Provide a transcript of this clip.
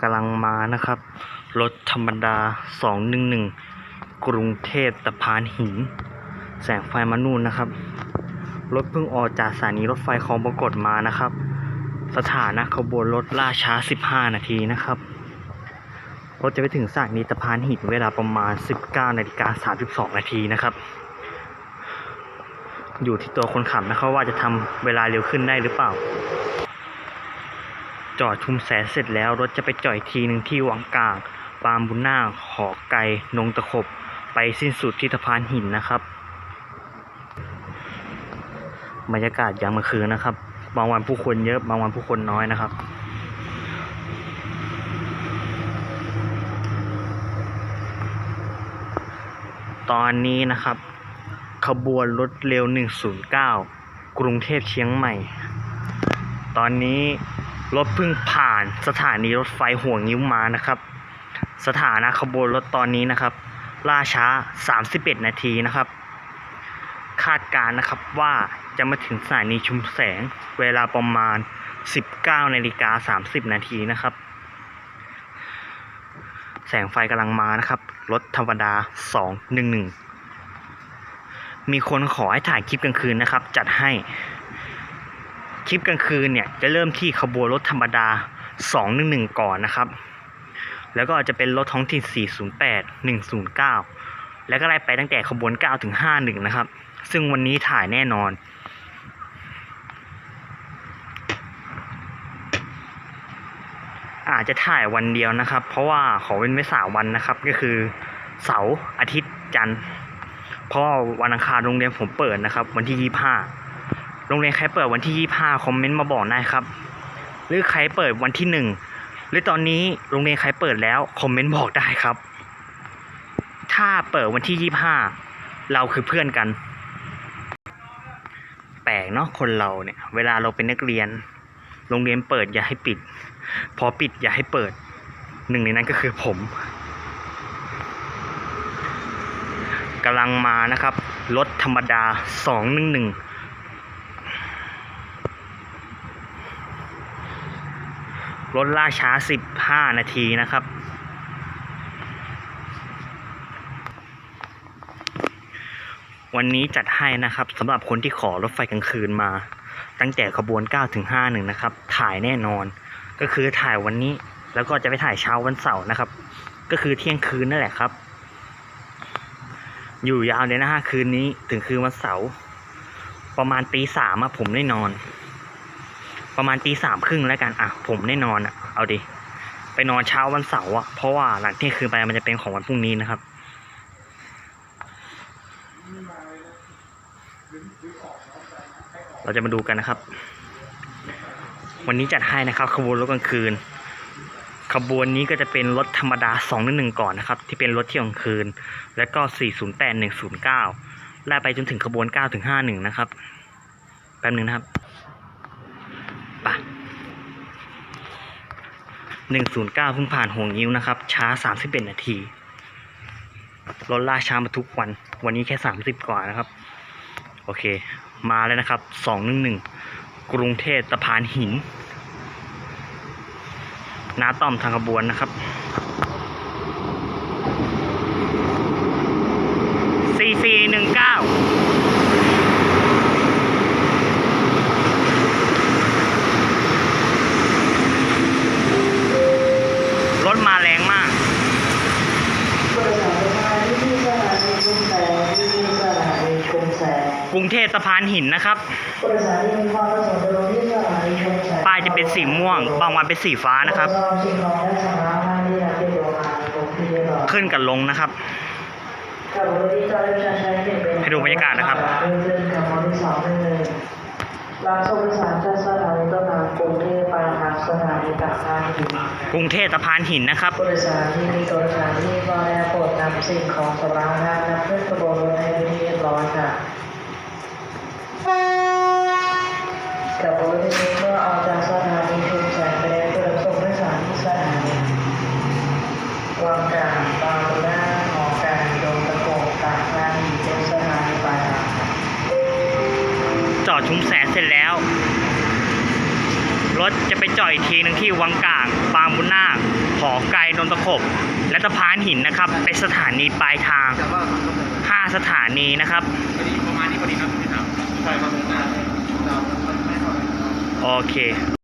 กำลังมานะครับ รถธรรมดา 211 กรุงเทพตะพานหิน แสงไฟมานู่นนะครับ รถเพิ่งออกจากสถานีรถไฟคลองปรากฏมานะครับ สถานะขบวนรถล่าช้า 15 นาทีนะครับ รถจะไปถึงสถานีตะพานหินเวลาประมาณ 19นาฬิกา32 นาทีนะครับ อยู่ที่ตัวคนขับนะครับว่าจะทำเวลาเร็วขึ้นได้หรือเปล่า จอดชุมแสนเสร็จแล้วรถจะไปจอดอีกทีหนึ่งที่วังกางปามบุญนาคหอไก่นงตะขบ ไปสิ้นสุดที่สะพานหินนะครับ บรรยากาศยามกลางคืนนะครับ บางวันผู้คนเยอะบางวันผู้คนน้อยนะครับตอนนี้นะครับ ขบวนรถเร็ว 109 กรุงเทพเชียงใหม่ ตอนนี้ รถเพิ่งผ่านสถานีรถไฟหัวงิ้วมานะครับ สถานะขบวนรถตอนนี้นะครับ ล่าช้า 31 นาทีนะครับ คาดการณ์นะครับว่าจะมาถึงสถานีชุมแสงเวลาประมาณ 19นาฬิกา30 นาทีนะครับ แสงไฟกำลังมานะครับ รถธรรมดา 211 มีคนขอให้ถ่ายคลิปกลางคืนนะครับ จัดให้ คลิปกลางคืนเนี่ยจะเริ่มที่ขบวนรถธรรมดา 211 ก่อนนะครับ แล้วก็จะเป็นรถท้องถิ่น 408 109 แล้วก็ไล่ไปตั้งแต่ขบวน 9 ถึง 51 นะครับ ซึ่งวันนี้ถ่ายแน่นอนอาจจะถ่ายวันเดียวนะครับ เพราะว่าขอเว้นไว้สามวันนะครับ ก็คือเสาร์อาทิตย์จันทร์เพราะวันอังคารโรงเรียนผมเปิดนะครับ วันที่ยี่ห้า โรงเรียนใครเปิดวันที่ 25 คอมเมนต์มาบอกได้ครับ หรือใครเปิดวันที่ 1 หรือตอนนี้โรงเรียนใครเปิดแล้ว คอมเมนต์บอกได้ครับ ถ้าเปิดวันที่ 25 เราคือเพื่อนกัน แปลกเนาะคนเราเนี่ย เวลาเราเป็นนักเรียน โรงเรียนเปิดอย่าให้ปิด พอปิดอย่าให้เปิด หนึ่งในนั้นก็คือผมกำลังมานะครับ รถธรรมดา 211 รถล่าช้าสิบห้านาทีนะครับ วันนี้จัดให้นะครับสำหรับคนที่ขอรถไฟกลางคืนมา ตั้งแต่ขบวน 9 ถึง 51 นะครับ ถ่ายแน่นอน ก็คือถ่ายวันนี้แล้วก็จะไปถ่ายเช้าวันเสาร์นะครับ ก็คือเที่ยงคืนนั่นแหละครับ อยู่ยาวเลยนะฮะคืนนี้ถึงคืนวันเสาร์ประมาณตีสามอะผมได้นอน ประมาณตีสามครึ่งแล้วกันอะผมได้นอนอะเอาดิไปนอนเช้าวันเสาร์อะเพราะว่าหลังเที่ยงคืนไปมันจะเป็นของวันพรุ่งนี้นะครับเราจะมาดูกันนะครับ วันนี้จัดให้นะครับขบวนรถกลางคืน ขบวนนี้ก็จะเป็นรถธรรมดา2 1 1ก่อนนะครับ ที่เป็นรถเที่ยวกลางคืน แล้วก็ 408 109ไล่ไปจนถึงขบวน9ถึง51 นะครับ แป๊บหนึ่งนะครับ ไป109เพิ่งผ่านห่วงยิ้วนะครับ ช้า31นาทีรถล่าช้ามาทุกวัน วันนี้แค่30กว่านะครับ โอเค มาแล้วนะครับสองหนึ่งหนึ่งกรุงเทพตะพานหิน น้าต้อมทางขบวนนะครับสี่สี่หนึ่งเก้ารถมาแรงมาก ผู้โดยสารทุกท่านที่ที่สถานีชุมแสงที่ที่สถานีชุมแสง กรุงเทพสะพานหินนะครับ ป้ายจะเป็นสีม่วง บางวันเป็นสีฟ้านะครับ ขึ้นกับลงนะครับ ให้ดูบรรยากาศนะครับรับส่งสารจากสถานีต้นน้ำกรุงเทพไปทางสถานีตากฟ้าหินกรุงเทพสะพานหินนะครับผู้โดยสารที่มีตัวสถานที่ก็ได้โปรดนำสิ่งของสำรานำขึ้นขบวนรถให้เป็นที่เรียบร้อยค่ะ กับรถที่นี้เมื่อออกจากสถานีชุมแสงไปแล้วเพื่อรับส่งผู้โดยสารที่สถานีวังกลางบางหน้าหอการดงตะโกกตากหน้าหีเป็นสถานีปลายทางค่ะ จอ ดชุมแสนเสร็จแล้ว รถจะไปจอดอีกทีหนึ่งที่วังกลางบางบุญนาคหอไกลนนตะขบ และสะพานหินนะครับ เป็นสถานีปลายทางแต่ว่ามันก็เป็น5สถานีนะครับพอดีประมาณนี้พอดีนะพี่ถามใช่ครับใช่ครับมันไม่เท่าไหร่โอเค